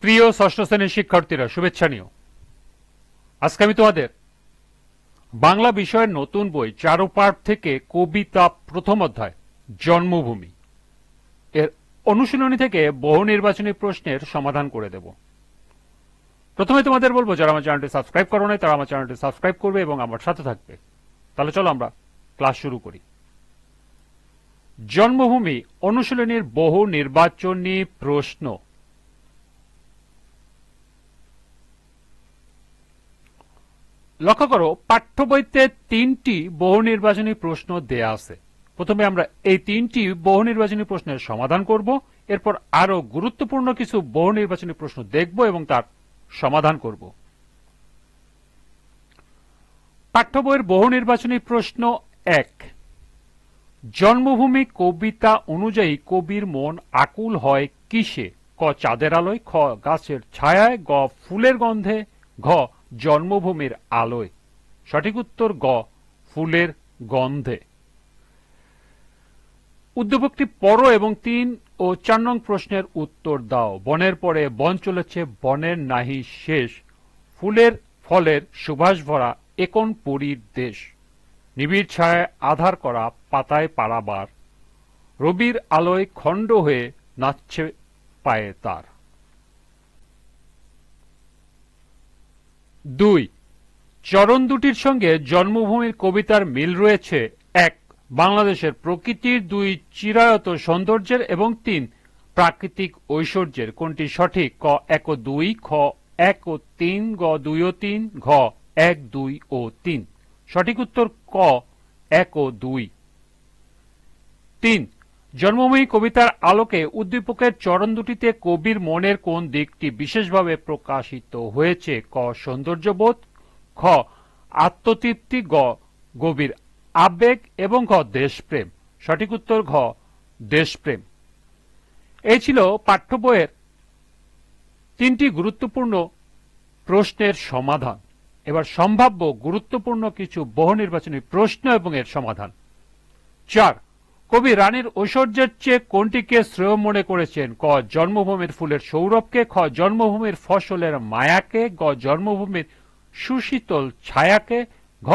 প্রিয় ষষ্ঠ শ্রেণির শিক্ষার্থীরা, শুভেচ্ছা নিও। আজকে আমি তোমাদের বাংলা বিষয়ের নতুন বই চারুপাঠ থেকে কবিতা প্রথম অধ্যায়, জন্মভূমি, এর অনুশীলনী থেকে বহু নির্বাচনী প্রশ্নের সমাধান করে দেব। প্রথমে তোমাদের বলব, যারা আমার চ্যানেলটি সাবস্ক্রাইব করো নাই, তারা আমার চ্যানেলটি সাবস্ক্রাইব করবে এবং আমার সাথে থাকবে। তাহলে চলো আমরা ক্লাস শুরু করি। জন্মভূমি, অনুশীলনীর বহু নির্বাচনী প্রশ্ন। লক্ষ্য করো পাঠ্য বইতে তিনটি বহু নির্বাচনী প্রশ্ন দেয়া আছে। প্রথমে আমরা এই তিনটি বহু নির্বাচনী প্রশ্নের সমাধান করব, এরপর আরও গুরুত্বপূর্ণ কিছু বহু নির্বাচনী প্রশ্ন দেখব এবং তার সমাধান করব। পাঠ্য বইয়ের বহু নির্বাচনী প্রশ্ন এক, জন্মভূমি কবিতা অনুযায়ী কবির মন আকুল হয় কিসে? ক, চাঁদের আলোয়, খ, গাছের ছায়ায়, গ, ফুলের গন্ধে, ঘ জন্মভূমির আলোয়। সঠিক উত্তর গ, ফুলের গন্ধে। উদ্যোগটি পড়ো এবং তিন ও চার নং প্রশ্নের উত্তর দাও। বনের পরে বন চলেছে, বনের নাহি শেষ। ফুলের ফলের সুভাষ ভরা একন পুরীর দেশ। নিবিড় ছায় আধার করা পাতায় পাড়াবার রবির আলোয় খণ্ড হয়ে নাচছে পায়ে তার। দুই, চরণ দুটির সঙ্গে জন্মভূমির কবিতার মিল রয়েছে। এক, বাংলাদেশের প্রকৃতির দুই চিরায়ত সৌন্দর্যের এবং তিন, প্রাকৃতিক ঐশ্বর্যের কোনটি সঠিক? ক, এক ও দুই, খ, এক ও তিন, গ, দুই ও তিন, ঘ, এক, দুই ও তিন। সঠিক উত্তর ক, এক ও দুই। তিন জন্মভূমি কবিতার আলোকে উদ্দীপকের চরণ দুটিতে কবির মনের কোন দিকটি বিশেষভাবে প্রকাশিত হয়েছে? ক. সৌন্দর্যবোধ, খ. আত্মতৃপ্তি, গ. গভীর আবেগ এবং ঘ দেশপ্রেম। সঠিক উত্তর ঘ, দেশপ্রেম। এই ছিল পাঠ্য বইয়ের তিনটি গুরুত্বপূর্ণ প্রশ্নের সমাধান। এবার সম্ভাব্য গুরুত্বপূর্ণ কিছু বহু নির্বাচনী প্রশ্ন এবং এর সমাধান। চার কবি রানীর ঐশ্বর্যের চেয়ে কোনটিকে শ্রেয় মনে করেছেন? ক, জন্মভূমির ফুলের সৌরভকে, খ, জন্মভূমির ফসলের মায়াকে, গ, জন্মভূমির সুশীতল ছায়াকে, ঘ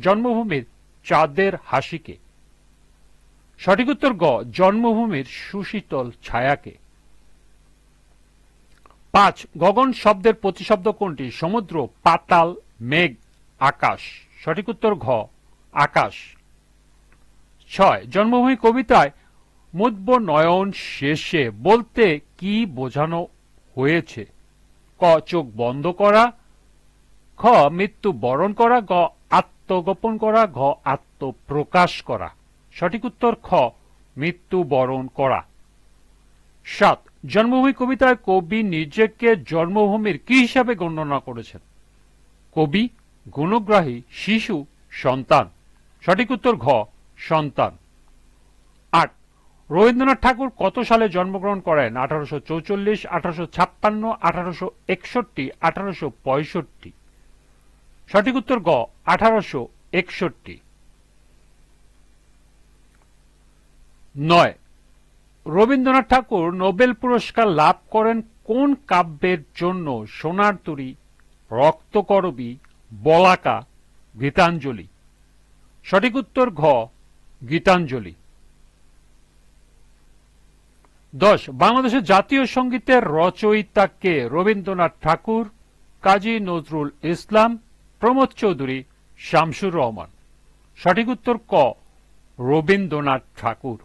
জন্মভূমির চাঁদের হাসিকে। সঠিক উত্তর গ, জন্মভূমির সুশীতল ছায়াকে। পাঁচ, গগন শব্দের প্রতিশব্দ কোনটি? সমুদ্র, পাতাল, মেঘ, আকাশ। সঠিক উত্তর ঘ, আকাশ। ছয়, জন্মভূমি কবিতায় মুদ্ব নয়ন শেষে বলতে কি বোঝানো হয়েছে? ক, চোখ বন্ধ করা। খ, মৃত্যু বরণ করা। গ, আত্মগোপন করা। ঘ, আত্মপ্রকাশ করা। সঠিক উত্তর খ, মৃত্যু বরণ করা। সাত, জন্মভূমি কবিতায় কবি নিজেকে জন্মভূমির কি হিসাবে গণনা করেছেন? কবি, গুণগ্রাহী, শিশু, সন্তান। সঠিক উত্তর ঘ সন্তান। আট, রবীন্দ্রনাথ ঠাকুর কত সালে জন্মগ্রহণ করেন? আঠারোশো চৌচল্লিশ, আঠারোশো ছাপ্পান্ন, আঠারোশো একষট্টি, আঠারোশো পঁয়ষট্টি। সঠিক উত্তর গ, আঠারোশো একষট্টি। নয়, রবীন্দ্রনাথ ঠাকুর নোবেল পুরস্কার লাভ করেন কোন কাব্যের জন্য? সোনার তরী রক্তকরবী, বলাকা, গীতাঞ্জলি। সঠিক উত্তর ঘ গীতাঞ্জলি। দশ, বাংলাদেশের জাতীয় সঙ্গীতের রচয়িতাকে রবীন্দ্রনাথ ঠাকুর, কাজী নজরুল ইসলাম, প্রমোদ চৌধুরী, শামসুর রহমান। সঠিক উত্তর ক, রবীন্দ্রনাথ ঠাকুর।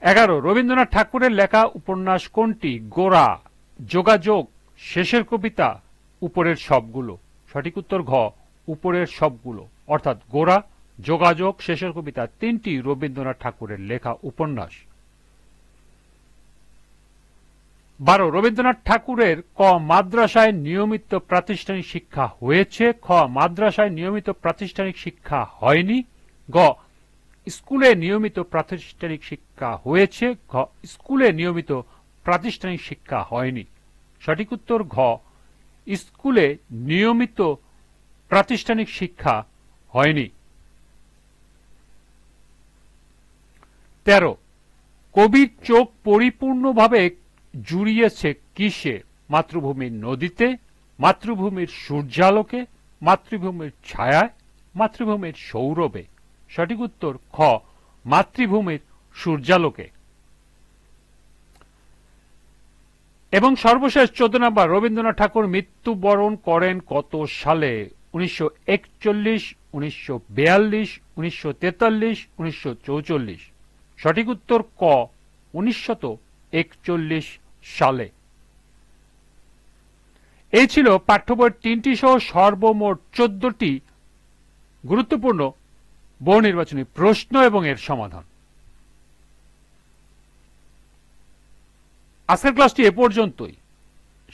এগারো, রবীন্দ্রনাথ ঠাকুরের লেখা উপন্যাস কোনটি? গোড়া, যোগাযোগ, শেষের কবিতা, উপরের সবগুলো। সঠিক উত্তর ঘ, উপরের সবগুলো। অর্থাৎ গোড়া যোগাযোগ শেষের কবিতা তিনটি রবীন্দ্রনাথ ঠাকুরের লেখা উপন্যাস। বারো, রবীন্দ্রনাথ ঠাকুরের ক মাদ্রাসায় নিয়মিত প্রাতিষ্ঠানিক শিক্ষা হয়েছে? খ, মাদ্রাসায় নিয়মিত প্রাতিষ্ঠানিক শিক্ষা হয়নি? গ, স্কুলে নিয়মিত প্রাতিষ্ঠানিক শিক্ষা হয়েছে? ঘ, স্কুলে নিয়মিত প্রাতিষ্ঠানিক শিক্ষা হয়নি। সঠিক উত্তর, ঘ, স্কুলে নিয়মিত প্রাতিষ্ঠানিক শিক্ষা হয়নি। তেরো। কবির চোখ পরিপূর্ণভাবে জুড়িয়েছে কিসে? মাতৃভূমির নদীতে, মাতৃভূমির সূর্যালোকে, মাতৃভূমির ছায়ায়, মাতৃভূমির সৌরভে। সঠিক উত্তর খ, মাতৃভূমির সূর্যালোকে। এবং সর্বশেষ চোদ্দ নম্বর, রবীন্দ্রনাথ ঠাকুর মৃত্যুবরণ করেন কত সালে? উনিশশো একচল্লিশ, উনিশশো বেয়াল্লিশ, উনিশশো তেতাল্লিশ, উনিশশো চৌচল্লিশ। সঠিক উত্তর ক, উনিশশত সালে। এই ছিল পাঠ্য বইয়ের তিনটি সহ সর্বমোট চোদ্দটি গুরুত্বপূর্ণ বহু নির্বাচনী প্রশ্ন এবং এর সমাধান। আজকের ক্লাসটি এ পর্যন্তই।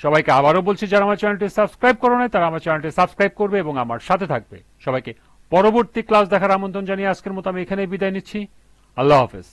সবাইকে আবারও বলছি, যারা আমার চ্যানেলটি সাবস্ক্রাইব করো নাই, তারা আমার চ্যানেলটি সাবস্ক্রাইব করবে এবং আমার সাথে থাকবে। সবাইকে পরবর্তী ক্লাস দেখার আমন্ত্রণ জানিয়ে আজকের মতো আমি এখানেই বিদায় নিচ্ছি। আল্লাহ হাফেজ